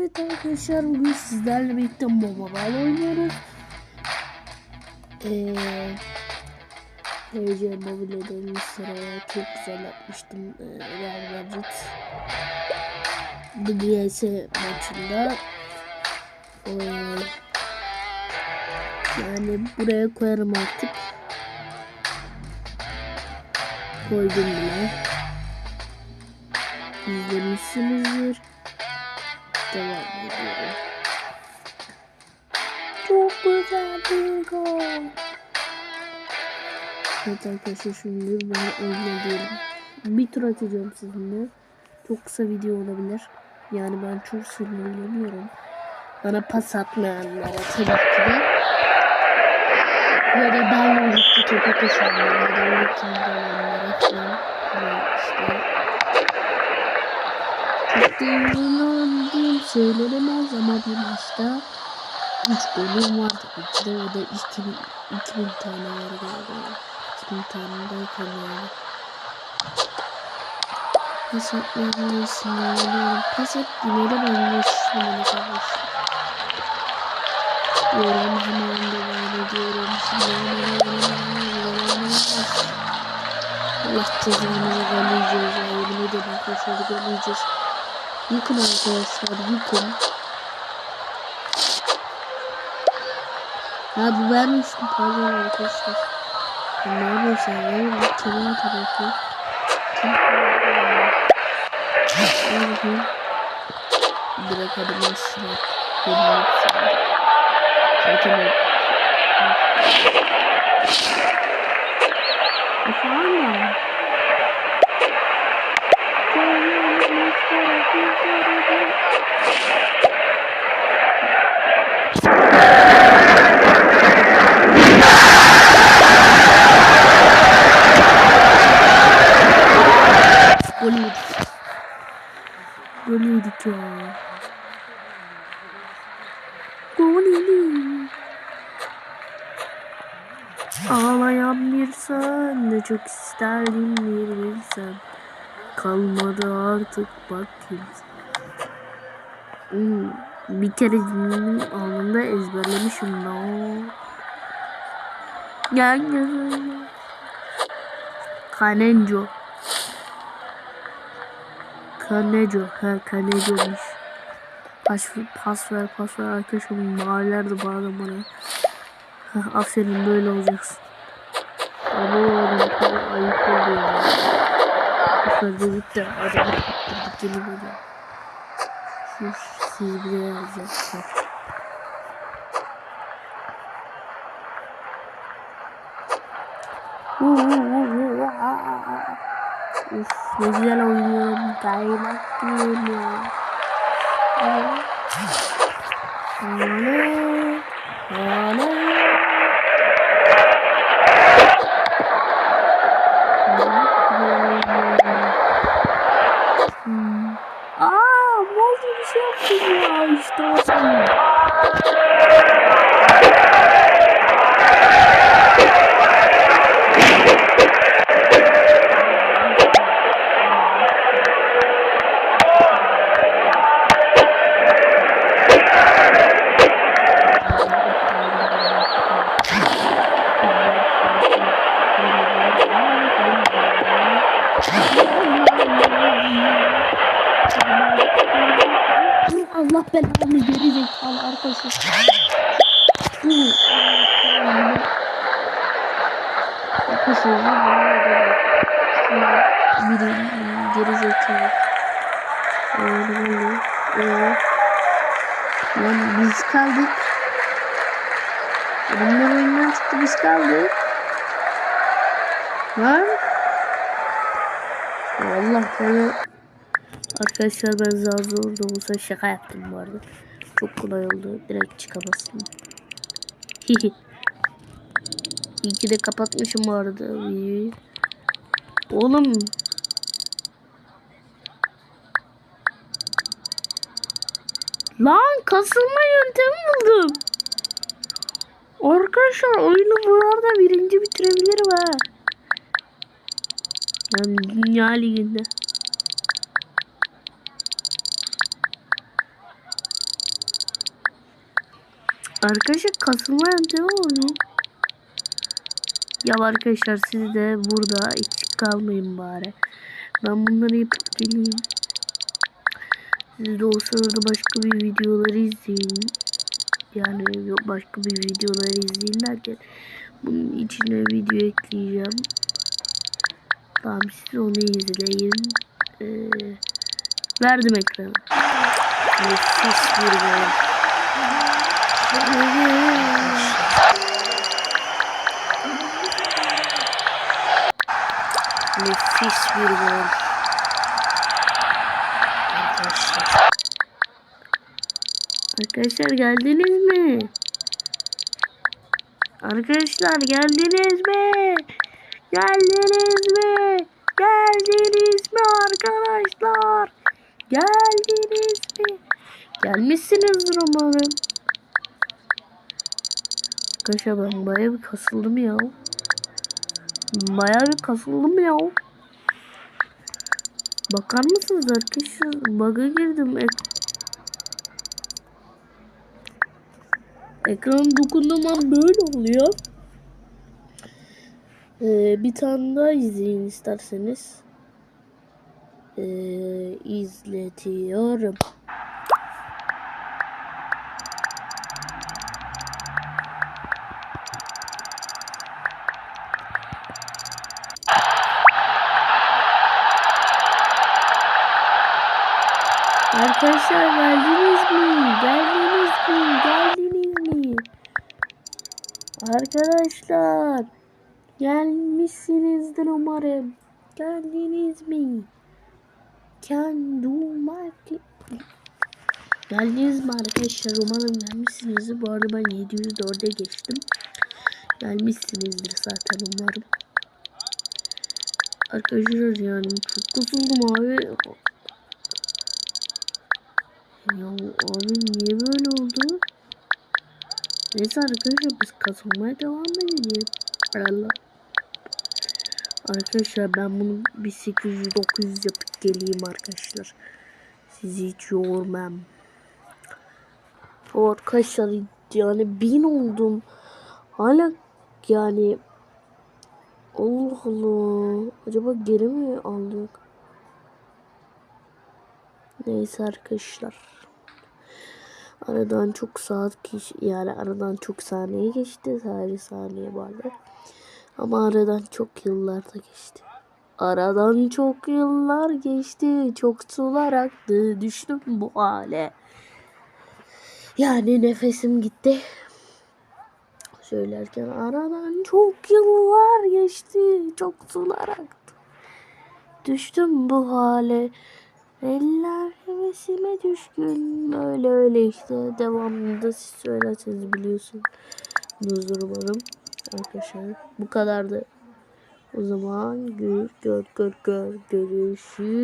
Evet arkadaşlar bugün sizlerle birlikte mobile oynuyoruz. Eee TC Mobile'den sıraya çok güzel yapmıştım ee, Real Madrid DBS maçında. Ee, yani buraya koyarım artık. Koydum bile. İzlemişsinizdir. Devam ediyorum. Çok güzel bir gol. Evet arkadaşlar şimdi ben oynayabilirim. Bir tur atacağım sizinle. Çok kısa video olabilir. Yani ben çok sinirleniyorum. Bana pas atmayanlara tabii ki de. Ya da benle birlikte topa koşanlara ya da gelenlere falan. Ve işte çok da inanılmaz söylenemez ama bir maçta 3 golüm var tabii ki de o da 2000, 2000 tane var galiba. 2000 tane derken yani. Pas atmaya sinirleniyorum. Pas at de ben sinirlenmeye çalışıyorum. Diyorum hemen devam ediyorum. Allah cezanı galeyeceğiz ya. Yemin ederim arkadaşlar galeyeceğiz. Yıkın arkadaşlar yıkın. Ha bu vermiştim pardon arkadaşlar. Ya Ne yapıyorsun ya? Bu kenara tarafı. Ne bakayım? Direkt hadi başla. Benim hepsini. Zaten o- Efendim? Gol yedik. Gol yedik ya. Gol yedik. Ağlayan bir sen ne çok isterdim bir bilsen. Kalmadı artık bak kimse. Hmm, bir kere dinledim anında ezberlemişim da. Gel gel. Kanenco. Kaneco. He Kaneco'muş. Pas, pas ver pas ver arkadaşım. Mahallerdi bağlı bana. Aferin böyle olacaksın. Ama çok ayıp oldu ya. Bu sefer gitti. Adamı kaptırdık yeni böyle. Uf, ne güzel oynuyorum. Kaynaklıyım ya. Ana. Ana. Hmm. Bir şey yaptı ya işte o zaman. Allah belanı geri zekalı arkadaşlar. Arkadaşlar biri geri zekalı. Böyle. Evet. Lan biz kaldık. Adamlar oyundan çıktı biz kaldık. Lan. Allah bana Arkadaşlar ben zar zor da olsa şaka yaptım bu arada. Çok kolay oldu. Direkt çıkamazsın. Hihi. İyi ki de kapatmışım bu arada. Oğlum. Lan kasılma yöntemi buldum. Arkadaşlar oyunu bu arada birinci bitirebilirim ha. Yani Dünya Ligi'nde. Arkadaşlar kasılma yöntemi oluyor. Ya arkadaşlar siz de burada eksik kalmayın bari. Ben bunları yapıp geleyim. Siz de o sırada başka bir videoları izleyin. Yani başka bir videoları izleyin derken bunun içine video ekleyeceğim. Tamam siz onu izleyin. Ee, verdim ekranı. Bir bölüm. Nefis bir gol. Arkadaşlar. Arkadaşlar geldiniz mi? Arkadaşlar geldiniz mi? Geldiniz mi? Geldiniz mi arkadaşlar? Geldiniz mi? Gelmişsinizdir umarım. Arkadaşlar ben bayağı bir kasıldım ya. Bayağı bir kasıldım ya. Bakar mısınız arkadaşlar? Bug'a girdim. Ek Ekran dokunduğum an böyle oluyor. Ee, bir tane daha izleyin isterseniz. Ee, izletiyorum. Arkadaşlar geldiniz mi? Geldiniz mi? Geldiniz mi? Arkadaşlar gelmişsinizdir umarım. Geldiniz mi? Can do market. Geldiniz mi arkadaşlar? Umarım gelmişsinizdir. Bu arada ben 704'e geçtim. Gelmişsinizdir zaten umarım. Arkadaşlar yani çok kusuldum abi. Ya abi niye böyle oldu? Neyse arkadaşlar biz kazanmaya devam edelim. Allah. Arkadaşlar ben bunu bir 800-900 yapıp geleyim arkadaşlar. Sizi hiç yormam. O arkadaşlar yani bin oldum. Hala yani Allah Allah. Acaba geri mi aldık? Neyse arkadaşlar. Aradan çok saat geç yani aradan çok saniye geçti. Sadece saniye vardı. Ama aradan çok yıllar da geçti. Aradan çok yıllar geçti. Çok sular aktı. Düştüm bu hale. Yani nefesim gitti. Söylerken aradan çok yıllar geçti. Çok sular aktı. Düştüm bu hale. Eller hevesime düşkün. Öyle öyle işte. Devamında siz söylerseniz biliyorsunuz. umarım. Arkadaşlar bu kadardı. O zaman gör gör gör gör görüşürüz.